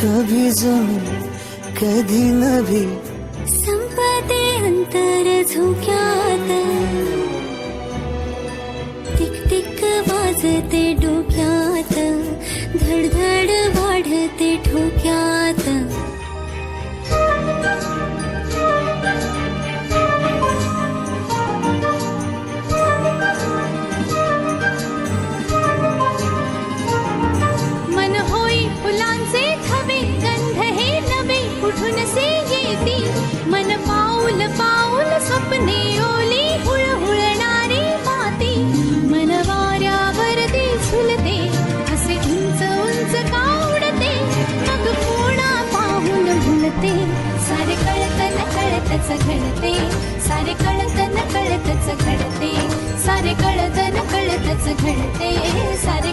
कभी जमीन कधी नभी संपते अंतर झोक्यात टिक टिक वाजते डोक्यात धडधड स्वप्ने ओली हुळहुळणारी माती मन वाऱ्यावरती झुलते असे उंच उंच कावडते मग कोणा पाहून भुलते सारे कळत न कळतच घडते सारे कळत न कळतच घडते सारे कळत न कळतच घडते सारे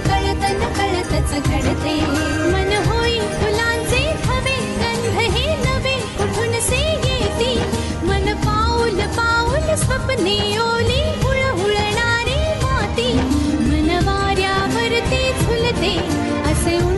झुलते असे उंच